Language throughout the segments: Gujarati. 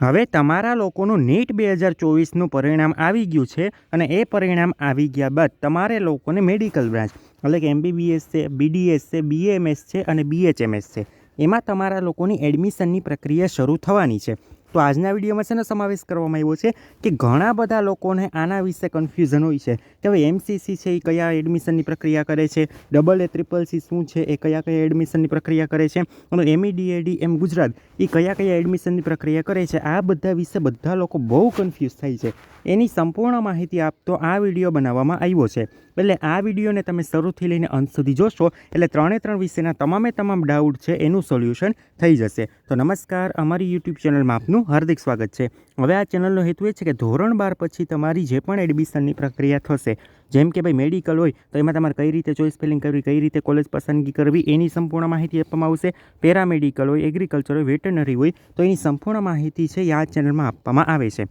હવે તમારા લોકોનું નીટ બે હજાર ચોવીસનું પરિણામ આવી ગયું છે અને એ પરિણામ આવી ગયા બાદ તમારે લોકોને મેડિકલ બ્રાન્ચ, એટલે કે એમબીબીએસ છે, બીડીએસ છે, બીએમએસ છે અને બીએચએમએસ છે. એમાં તમારા લોકોની એડમિશનની પ્રક્રિયા શરૂ થવાની છે. તો આજના વિડીયોમાં છે ને સમાવેશ કરવામાં આવ્યો છે કે ઘણા બધા લોકોને આના વિશે કન્ફ્યુઝન હોય છે. કે હવે એમસીસી છે એ કયા એડમિશનની પ્રક્રિયા કરે છે? ડબલ એ ટ્રિપલ સી શું છે? એ કયા કયા એડમિશનની પ્રક્રિયા કરે છે? અને એમઈડીએડી એમ ગુજરાત, એ કયા કયા એડમિશનની પ્રક્રિયા કરે છે? આ બધા વિશે બધા લોકો બહુ કન્ફ્યુઝ થાય છે. એની સંપૂર્ણ માહિતી આપતો આ વીડિયો બનાવવામાં આવ્યો છે. એટલે આ વિડીયોને તમે શરૂથી લઈને અંત સુધી જોશો, એટલે ત્રણે ત્રણ વિષયના તમામે તમામ ડાઉટ છે એનું સોલ્યુશન થઈ જશે. તો નમસ્કાર, અમારી યુટ્યુબ ચેનલમાં આપનું હાર્દિક સ્વાગત છે. હવે આ ચેનલનો હેતુ એ છે કે ધોરણ બાર પછી તમારી જે પણ એડમિશનની પ્રક્રિયા થશે, જેમ કે ભાઈ મેડિકલ હોય, તો એમાં તમારે કઈ રીતે ચોઇસ ફિલિંગ કરવી, કઈ રીતે કોલેજ પસંદગી કરવી, એની સંપૂર્ણ માહિતી આપવામાં આવશે. પેરામેડિકલ હોય એગ્રીકલ્ચર હોય વેટરનરી હોય, તો એની સંપૂર્ણ માહિતી છે એ આ ચેનલમાં આપવામાં આવે છે.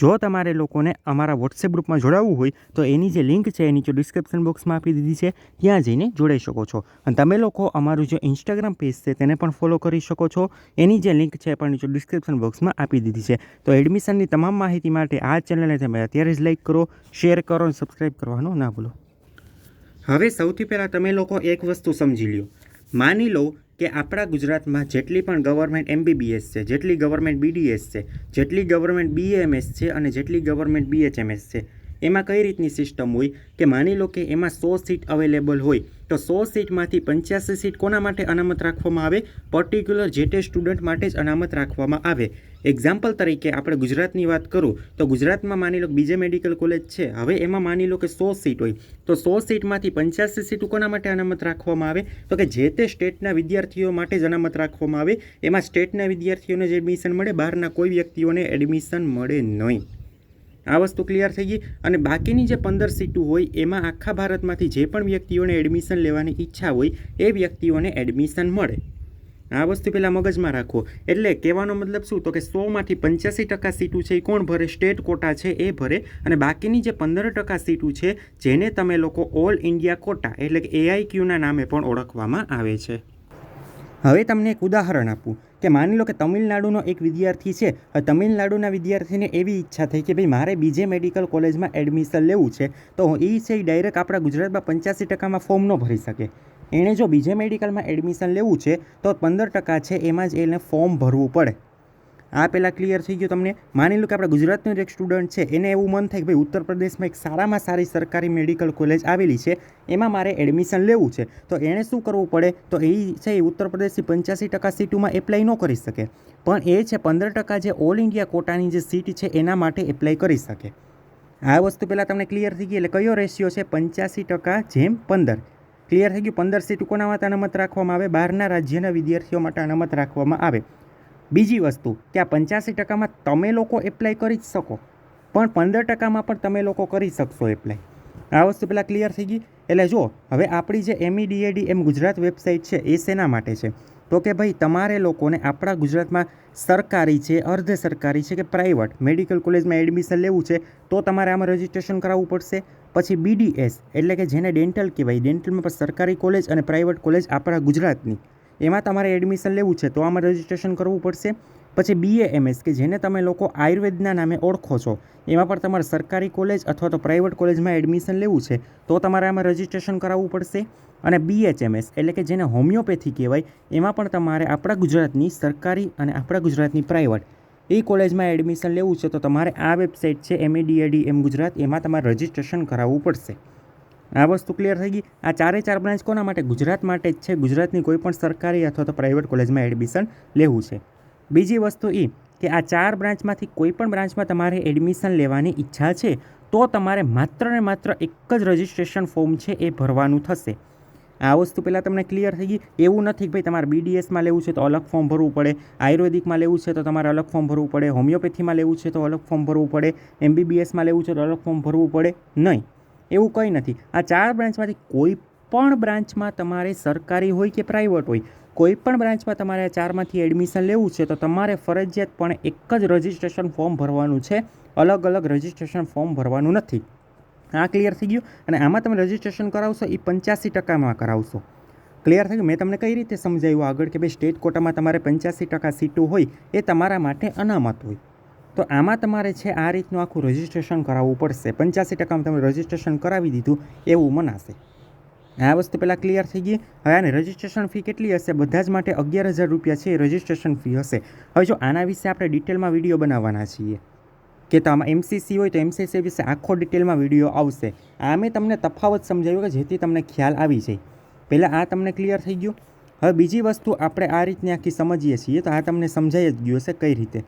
જો તમારે લોકોને અમારા વોટ્સએપ ગ્રુપમાં જોડાવવું હોય, તો એની જે લિંક છે એ નીચે ડિસ્ક્રિપ્શન બોક્સમાં આપી દીધી છે, ત્યાં જઈને જોડાઈ શકો છો. અને તમે લોકો અમારું જે ઇન્સ્ટાગ્રામ પેજ છે, તેને પણ ફોલો કરી શકો છો. એની જે લિંક છે પણ નીચે ડિસ્ક્રિપ્શન બોક્સમાં આપી દીધી છે. તો એડમિશનની તમામ માહિતી માટે આ ચેનલને તમે અત્યારે જ લાઇક કરો શેર કરો અને સબસ્ક્રાઈબ કરવાનું ના ભૂલો. હવે સૌથી પહેલાં તમે લોકો એક વસ્તુ સમજી લ્યો. માની લો કે આપણા ગુજરાતમાં જેટલી પણ ગવર્મેન્ટ એમબીબીએસ છે, જેટલી ગવર્મેન્ટ બીડીએસ છે, જેટલી ગવર્મેન્ટ બીએમએસ છે અને જેટલી ગવર્મેન્ટ બીએચએમએસ છે એમાં કઈ રીતની સિસ્ટમ હોય કે માની લો કે એમાં સો સીટ અવેલેબલ હોય, તો સો સીટમાંથી પંચ્યાસી સીટ કોના માટે અનામત રાખવામાં આવે? પર્ટિક્યુલર જે તે સ્ટુડન્ટ માટે જ અનામત રાખવામાં આવે. એક્ઝામ્પલ તરીકે આપણે ગુજરાતની વાત કરું, તો ગુજરાતમાં માની લો બીજે મેડિકલ કોલેજ છે. હવે એમાં માની લો કે સો સીટ હોય, તો સો સીટમાંથી પંચ્યાસી સીટ કોના માટે અનામત રાખવામાં આવે? તો કે જે તે સ્ટેટના વિદ્યાર્થીઓ માટે જ અનામત રાખવામાં આવે. એમાં સ્ટેટના વિદ્યાર્થીઓને જ એડમિશન મળે, બહારના કોઈ વ્યક્તિઓને એડમિશન મળે નહીં. આ વસ્તુ ક્લિયર થઈ ગઈ. અને બાકીની જે પંદર સીટો હોય, એમાં આખા ભારતમાંથી જે પણ વ્યક્તિઓને એડમિશન લેવાની ઈચ્છા હોય, એ વ્યક્તિઓને એડમિશન મળે. આ વસ્તુ પહેલાં મગજમાં રાખો. એટલે કહેવાનો મતલબ શું? તો કે સોમાંથી પંચ્યાસી ટકા સીટું છે એ કોણ ભરે? સ્ટેટ કોટા છે એ ભરે. અને બાકીની જે પંદર ટકા સીટું છે, જેને તમે લોકો ઓલ ઇન્ડિયા કોટા, એટલે કે એઆઈક્યુના નામે પણ ઓળખવામાં આવે છે. હવે તમને એક ઉદાહરણ આપું કે માની લો કે તમિલનાડુનો એક વિદ્યાર્થી છે તમિલનાડુના વિદ્યાર્થીને એવી ઈચ્છા થઈ કે ભાઈ મારે બીજે મેડિકલ કોલેજમાં એડમિશન લેવું છે, તો એ છે એ ડાયરેક્ટ આપણા ગુજરાતમાં પંચ્યાસી ટકામાં ફોર્મ ન ભરી શકે. એણે જો બીજે મેડિકલમાં એડમિશન લેવું છે, તો પંદર ટકા છે એમાં જ એને ફોર્મ ભરવું પડે. આ પહેલાં ક્લિયર થઈ ગયું તમને. માની લો કે આપણા ગુજરાતનો જ એક સ્ટુડન્ટ છે, એને એવું મન થાય કે ભાઈ ઉત્તર પ્રદેશમાં એક સારામાં સારી સરકારી મેડિકલ કોલેજ આવેલી છે, એમાં મારે એડમિશન લેવું છે. તો એણે શું કરવું પડે? તો એ છે એ ઉત્તર પ્રદેશથી પંચ્યાસી ટકા સીટોમાં એપ્લાય ન કરી શકે. પણ એ છે પંદર ટકા જે ઓલ ઇન્ડિયા કોટાની જે સીટ છે, એના માટે એપ્લાય કરી શકે. આ વસ્તુ પહેલાં તમને ક્લિયર થઈ ગઈ, એટલે કયો રેશિયો છે? પંચ્યાસી ટકા જેમ પંદર. ક્લિયર થઈ ગયું? પંદર સીટ કોના માટે અનામત રાખવામાં આવે? બહારના રાજ્યના વિદ્યાર્થીઓ માટે અનામત રાખવામાં આવે. બીજી વસ્તુ કે આ પંચ્યાસી ટકામાં તમે લોકો એપ્લાય કરી જ શકો. પણ પંદર ટકામાં પણ તમે લોકો કરી શકશો એપ્લાય આ વસ્તુ પહેલાં ક્લિયર થઈ ગઈ. એટલે જો હવે આપણી જે એમઈડીએડી એમ ગુજરાત વેબસાઇટ છે, એ શેના માટે છે? તો કે ભાઈ, તમારે લોકોને આપણા ગુજરાતમાં સરકારી છે, અર્ધ સરકારી છે કે પ્રાઇવેટ મેડિકલ કોલેજમાં એડમિશન લેવું છે, તો તમારે આમાં રજિસ્ટ્રેશન કરાવવું પડશે. પછી બીડીએસ એટલે કે જેને ડેન્ટલ કહેવાય ડેન્ટલમાં પણ સરકારી કોલેજ અને પ્રાઇવેટ કોલેજ આપણા ગુજરાતની. એમાં તમારે એડમિશન લેવું છે, તો આમાં રજિસ્ટ્રેશન કરવું પડશે. પછી બીએએમએસ કે જેને તમે લોકો આયુર્વેદના નામે ઓળખો છો, એમાં પણ તમારે સરકારી કોલેજ અથવા તો પ્રાઇવેટ કોલેજમાં એડમિશન લેવું છે, તો તમારે આમાં રજિસ્ટ્રેશન કરાવવું પડશે. અને બીએચએમએસ એટલે કે જેને હોમિયોપેથી કહેવાય, એમાં પણ તમારે આપણા ગુજરાતની સરકારી અને આપણા ગુજરાતની પ્રાઇવેટ એ કોલેજમાં એડમિશન લેવું છે, તો તમારે આ વેબસાઇટ છે એમએડીએડી એમ ગુજરાત, એમાં તમારે રજિસ્ટ્રેશન કરાવવું પડશે. આ વસ્તુ ક્લિયર થઈ ગઈ. આ ચારે ચાર બ્રાન્ચ કોના માટે? ગુજરાત માટે જ છે. ગુજરાતની કોઈ પણ સરકારી અથવા તો પ્રાઇવેટ કોલેજમાં એડમિશન લેવું છે. બીજી વસ્તુ એ કે આ ચાર બ્રાન્ચમાંથી કોઈ પણ બ્રાન્ચમાં તમારે એડમિશન લેવાની ઈચ્છા છે, તો તમારે માત્ર ને માત્ર એક જ રજિસ્ટ્રેશન ફોર્મ છે એ ભરવાનું થશે. આ વસ્તુ પહેલાં તમને ક્લિયર થઈ ગઈ. એવું નથી કે ભાઈ તમારે બીડીએસમાં લેવું છે તો અલગ ફોર્મ ભરવું પડે. આયુર્વેદિકમાં લેવું છે તો તમારે અલગ ફોર્મ ભરવું પડે. હોમિયોપેથીમાં લેવું છે તો અલગ ફોર્મ ભરવું પડે. એમબીબીએસમાં લેવું છે તો અલગ ફોર્મ ભરવું પડે. નહીં. એવું કંઈ નથી. આ ચાર બ્રાન્ચમાંથી કોઈ પણ બ્રાન્ચમાં તમારે સરકારી હોય કે પ્રાઇવેટ હોય, કોઈ પણ બ્રાન્ચમાં તમારે આ ચારમાંથી એડમિશન લેવું છે, તો તમારે ફરજિયાતપણે એક જ રજિસ્ટ્રેશન ફોર્મ ભરવાનું છે. અલગ અલગ રજિસ્ટ્રેશન ફોર્મ ભરવાનું નથી. આ ક્લિયર થઈ ગયું? અને આમાં તમે રજિસ્ટ્રેશન કરાવશો એ પંચ્યાસી ટકામાં કરાવશો. ક્લિયર થઈ ગયું? મેં તમને કઈ રીતે સમજાવ્યું આગળ કે ભાઈ સ્ટેટ કોટામાં તમારે પંચ્યાસી ટકા સીટો હોય, એ તમારા માટે અનામત હોય. તો આમાં તમારે છે આ રીતનું આખું રજિસ્ટ્રેશન કરાવવું પડશે. પંચ્યાસી ટકામાં તમે રજિસ્ટ્રેશન કરાવી દીધું, એવું મનાશે. આ વસ્તુ પહેલાં ક્લિયર થઈ ગઈ. હવે આની રજિસ્ટ્રેશન ફી કેટલી હશે? બધા જ માટે અગિયાર હજાર રૂપિયા છે રજિસ્ટ્રેશન ફી હશે. હવે જો આના વિશે આપણે ડિટેલમાં વીડિયો બનાવવાના છીએ, કે તો આમાં એમસીસી હોય તો એમસીસી વિશે આખો ડિટેલમાં વીડિયો આવશે. આ મેં તમને તફાવત સમજાવ્યું કે જેથી તમને ખ્યાલ આવી જાય. પહેલાં આ તમને ક્લિયર થઈ ગયું. હવે બીજી વસ્તુ આપણે આ રીતની આખી સમજીએ છીએ, તો આ તમને સમજાઈ જ ગયું હશે કઈ રીતે.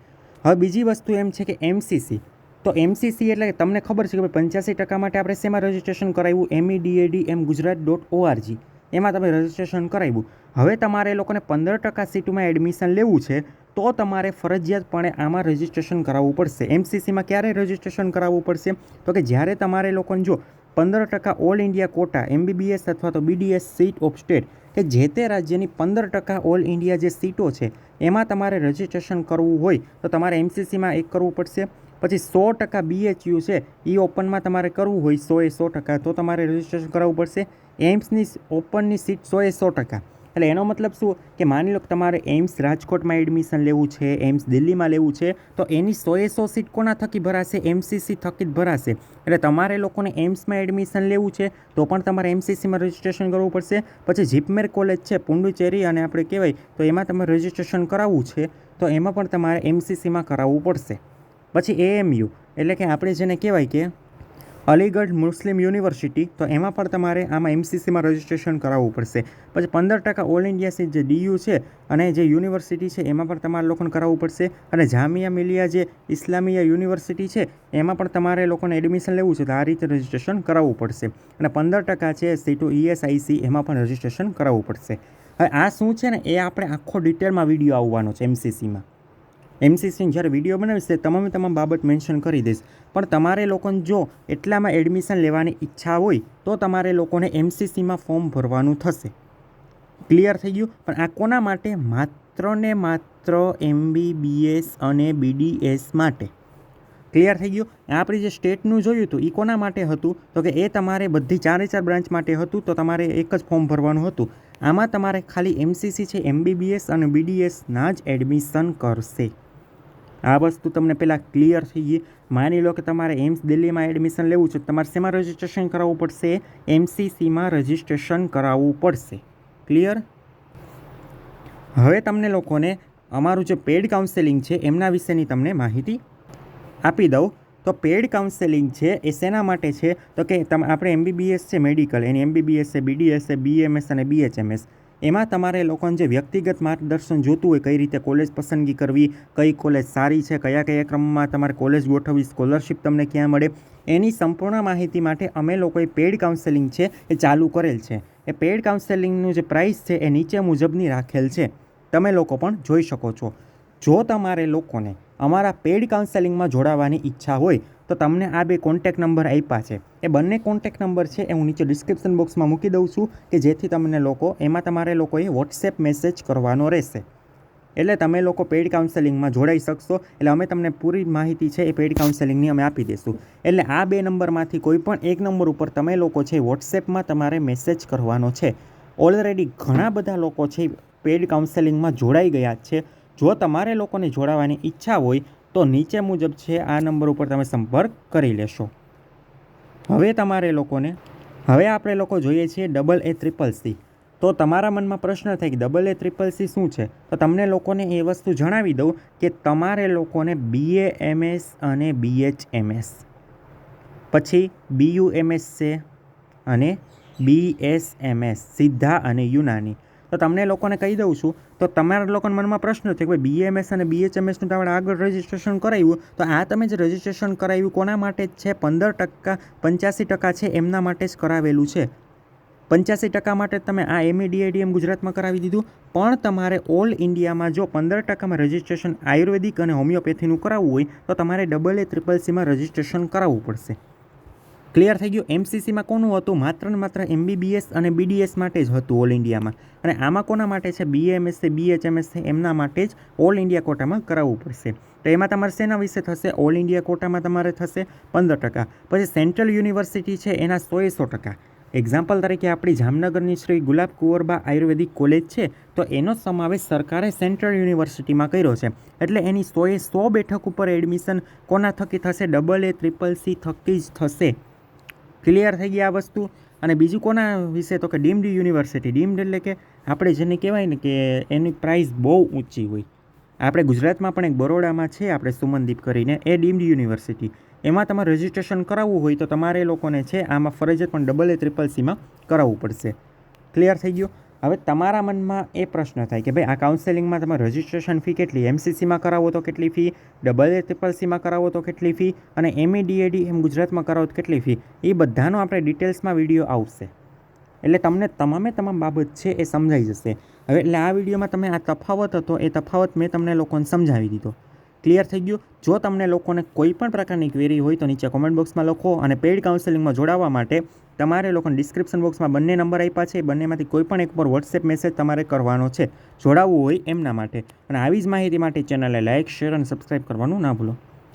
હવે બીજી વસ્તુ એમ છે કે એમસીસી તો એમસીસી એટલે તમને ખબર છે કે ભાઈ પંચ્યાસી ટકા માટે આપણે શેમાં રજિસ્ટ્રેશન કરાવ્યું? E એમઈડીએડી એમ ગુજરાત ડોટ ઓઆરજી એમાં તમે રજિસ્ટ્રેશન કરાવ્યું. હવે તમારે એ લોકોને પંદર ટકા સીટમાં એડમિશન લેવું છે, તો તમારે ફરજિયાતપણે આમાં રજિસ્ટ્રેશન કરાવવું પડશે. એમસીસીમાં ક્યારે રજિસ્ટ્રેશન કરાવવું પડશે? તો કે જ્યારે તમારે લોકોને જો પંદર ટકા ઓલ ઇન્ડિયા કોટા, એમબીબીએસ અથવા તો બીડીએસ સીટ ઓફ સ્ટેટ, કે જે તે રાજ્યની પંદર ટકા ઓલ ઇન્ડિયા જે સીટો છે, એમાં તમારે રજિસ્ટ્રેશન કરવું હોય તો તમારે એમસીસીમાં એક કરવું પડશે. પછી સો ટકા બીએચયુ છે એ ઓપનમાં તમારે કરવું હોય સો એ સો ટકા, તો તમારે રજિસ્ટ્રેશન કરાવવું પડશે. એમ્સની ઓપનની સીટ સો એ સો ટકા. એટલે એનો મતલબ શું? કે માની લો કે તમારે એમ્સ રાજકોટમાં એડમિશન લેવું છે એમ્સ દિલ્હીમાં લેવું છે, તો એની સો એ સો સીટ કોના થકી ભરાશે? એમસીસી થકી જ ભરાશે. એટલે તમારે લોકોને એમ્સમાં એડમિશન લેવું છે, તો પણ તમારે એમસીસીમાં રજિસ્ટ્રેશન કરવું પડશે. પછી જીપમેર કોલેજ છે, પુંડુચેરી અને આપણે કહેવાય, તો એમાં તમારે રજિસ્ટ્રેશન કરાવવું છે, તો એમાં પણ તમારે એમસીસીમાં કરાવવું પડશે. પછી એએમયુ, એટલે કે આપણે જેને કહેવાય કે અલીગઢ મુસ્લિમ યુનિવર્સિટી, તો એમાં પણ તમારે આમાં એમસીસીમાં રજિસ્ટ્રેશન કરાવવું પડશે. પછી પંદર ટકા ઓલ ઇન્ડિયા જે ડીયુ છે અને જે યુનિવર્સિટી છે, એમાં પણ તમારે લોકોને કરાવવું પડશે. અને જામિયા મિલિયા જે ઇસ્લામિયા યુનિવર્સિટી છે, એમાં પણ તમારે લોકોને એડમિશન લેવું છે, તો આ રીતે રજિસ્ટ્રેશન કરાવવું પડશે. અને પંદર ટકા છે સીટો ઈએસઆઈસી એમાં પણ રજિસ્ટ્રેશન કરાવવું પડશે. હવે આ શું છે ને, એ આપણે આખો ડિટેલમાં વીડિયો આવવાનો છે એમસીસીમાં એમસીસીની જ્યારે વીડિયો બનાવીશ તે તમામે તમામ બાબત મેન્શન કરી દઈશ. પણ તમારે લોકોને જો એટલામાં એડમિશન લેવાની ઈચ્છા હોય, તો તમારે લોકોને એમસીસીમાં ફોર્મ ભરવાનું થશે. ક્લિયર થઈ ગયું? પણ આ કોના માટે? માત્ર ને માત્ર એમબીબીએસ અને બીડીએસ માટે. ક્લિયર થઈ ગયું? આપણી જે સ્ટેટનું જોયું હતું એ કોના માટે હતું? તો કે એ તમારે બધી ચારે ચાર બ્રાન્ચ માટે હતું, તો તમારે એક જ ફોર્મ ભરવાનું હતું. આમાં તમારે ખાલી એમસીસી છે એમબીબીએસ અને બીડીએસના જ એડમિશન કરશે. આ વસ્તુ તમને પહેલાં ક્લિયર થઈ ગઈ. માની લો કે તમારે એમ્સ દિલ્હીમાં એડમિશન લેવું છે તમારે શેમાં રજિસ્ટ્રેશન કરાવવું પડશે? એમસીસીમાં રજિસ્ટ્રેશન કરાવવું પડશે. ક્લિયર હવે તમને લોકોને અમારું જે પેડ કાઉન્સેલિંગ છે, એમના વિશેની તમને માહિતી આપી દઉં. તો પેડ કાઉન્સેલિંગ છે, એ શેના માટે છે? તો કે તમે, આપણે એમબીબીએસ છે, મેડિકલ. એની એમબીબીએસ છે બીડીએસ છે બીએમએસ અને બીએચએમએસ એમાં તમારે લોકોને જે વ્યક્તિગત માર્ગદર્શન જોતું હોય, કઈ રીતે કોલેજ પસંદગી કરવી, કઈ કોલેજ સારી છે, કયા કયા ક્રમમાં તમારે કોલેજ ગોઠવવી, સ્કોલરશિપ તમને ક્યાં મળે, એની સંપૂર્ણ માહિતી માટે અમે લોકોએ પેડ કાઉન્સેલિંગ છે એ ચાલુ કરેલ છે. એ પેડ કાઉન્સેલિંગનું જે પ્રાઇસ છે એ નીચે મુજબની રાખેલ છે. તમે લોકો પણ જોઈ શકો છો. જો તમારે લોકોને અમારા પેડ કાઉન્સેલિંગમાં જોડાવાની ઈચ્છા હોય તો તમને આ બે કોન્ટેક નંબર આપ્યા છે. એ બંને કોન્ટેક નંબર છે એ હું નીચે ડિસ્ક્રિપ્શન બોક્સમાં મૂકી દઉં છું કે જેથી તમને લોકો, એમાં તમારે લોકોએ વોટ્સએપ મેસેજ કરવાનો રહેશે. એટલે તમે લોકો પેડ કાઉન્સેલિંગમાં જોડાઈ શકશો. એટલે અમે તમને પૂરી માહિતી છે એ પેડ કાઉન્સેલિંગની અમે આપી દઈશું. એટલે આ બે નંબરમાંથી કોઈ પણ એક નંબર ઉપર તમે લોકો છે વોટ્સએપમાં તમારે મેસેજ કરવાનો છે. ઓલરેડી ઘણા બધા લોકો છે પેડ કાઉન્સેલિંગમાં જોડાઈ ગયા છે. જો તમારે લોકોને જોડાવાની ઈચ્છા હોય તો નીચે મુજબ છે આ નંબર ઉપર તમે સંપર્ક કરી લેશો. હવે તમારે લોકોને, હવે આપણે લોકો જોઈએ છીએ ડબલ એ ટ્રિપલ સી તો તમારા મનમાં પ્રશ્ન થાય કે ડબલ એ ટ્રિપલ સી શું છે? તો તમને લોકોને એ વસ્તુ જણાવી દઉં કે તમારે લોકોને બીએ એમએસ અને બીએચએમએસ પછી બીયુએમએસ છે અને બીએસએમએસ સીધા અને યુનાની. તો તમને લોકોને કહી દઉં છું, તો તમારા લોકોના મનમાં પ્રશ્ન છે કે ભાઈ બીએમએસ અને બીએચએમએસનું તમારે આગળ રજિસ્ટ્રેશન કરાવ્યું તો આ તમે જે રજિસ્ટ્રેશન કરાવ્યું કોના માટે જ છે? પંદર ટકા, પંચ્યાસી ટકા છે એમના માટે જ કરાવેલું છે. પંચ્યાસી ટકા માટે તમે આ એમઈડીએડીએમ ગુજરાતમાં કરાવી દીધું, પણ તમારે ઓલ ઇન્ડિયામાં જો પંદર ટકામાં રજિસ્ટ્રેશન આયુર્વેદિક અને હોમિયોપેથીનું કરાવવું હોય, તો તમારે ડબલ એ ટ્રિપલ સીમાં રજિસ્ટ્રેશન કરાવવું પડશે. ક્લિયર થઈ ગયું. એમસીસીમાં કોનું હતું? માત્ર ને માત્ર એમબીબીએસ અને બીડીએસ માટે જ હતું ઓલ ઇન્ડિયામાં અને આમાં કોના માટે છે? બીએમએસ છે બીએચએમએસ છે એમના માટે જ ઓલ ઇન્ડિયા કોટામાં કરાવવું પડશે. તો એમાં તમારે શેના વિશે થશે? ઓલ ઇન્ડિયા કોટામાં તમારે થશે પંદર ટકા. પછી સેન્ટ્રલ યુનિવર્સિટી છે, એના સો એ સો ટકા. એક્ઝામ્પલ તરીકે આપણી જામનગરની શ્રી ગુલાબ કુંવરબા આયુર્વેદિક કોલેજ છે, તો એનો સમાવેશ સરકારે સેન્ટ્રલ યુનિવર્સિટીમાં કર્યો છે. એટલે એની સોએ સો બેઠક ઉપર એડમિશન કોના થકી થશે? ડબલ એ ટ્રિપલ સી થકી જ થશે. ક્લિયર થઈ ગઈ આ વસ્તુ. અને બીજું કોના વિશે? તો કે ડીમ્ડ યુનિવર્સિટી. ડીમ્ડ એટલે કે આપણે જેને કહેવાય ને કે એની પ્રાઇસ બહુ ઊંચી હોય. આપણે ગુજરાતમાં પણ એક બરોડામાં છે, આપણે સુમનદીપ કરીને, એ ડીમ્ડ યુનિવર્સિટી. એમાં તમારે રજિસ્ટ્રેશન કરાવવું હોય તો તમારે લોકોને છે, આમાં ફરજિયાત પણ ડબલ એ ટ્રિપલ સીમાં કરાવવું પડશે. ક્લિયર થઈ ગયું? હવે તમારા મનમાં એ પ્રશ્ન થાય કે ભાઈ, આ કાઉન્સેલિંગમાં તમે રજિસ્ટ્રેશન ફી કેટલી એમસીસીમાં કરાવો તો કેટલી ફી ડબલ એ ટ્રિપલ સીમાં કરાવો તો કેટલી ફી અને એમએ ડીએડી એમ ગુજરાતમાં કરાવો તો કેટલી ફી એ બધાનો આપણે ડિટેલ્સમાં વીડિયો આવશે. એટલે તમને તમામે તમામ બાબત છે એ સમજાઈ જશે. હવે એટલે આ વિડીયોમાં તમે આ તફાવત હતો, એ તફાવત મેં તમને લોકોને સમજાવી દીધો. ક્લિયર થઈ ગયું. જો તમને લોકોને કોઈ પણ પ્રકારની ક્વેરી હોય તો નીચે કોમેન્ટ બોક્સમાં લખો અને પેઇડ કાઉન્સેલિંગમાં જોડાવા માટે તમારે લોકોને ડિસ્ક્રિપ્શન બોક્સમાં બંને નંબર આપ્યા છે. બંનેમાંથી કોઈ પણ એક પર વોટ્સએપ મેસેજ તમારે કરવાનો છે. જોડાવવું હોય એમના માટે. અને આવી જ માહિતી માટે ચેનલને લાઇક શેર અને સબસ્ક્રાઈબ કરવાનું ના ભૂલો.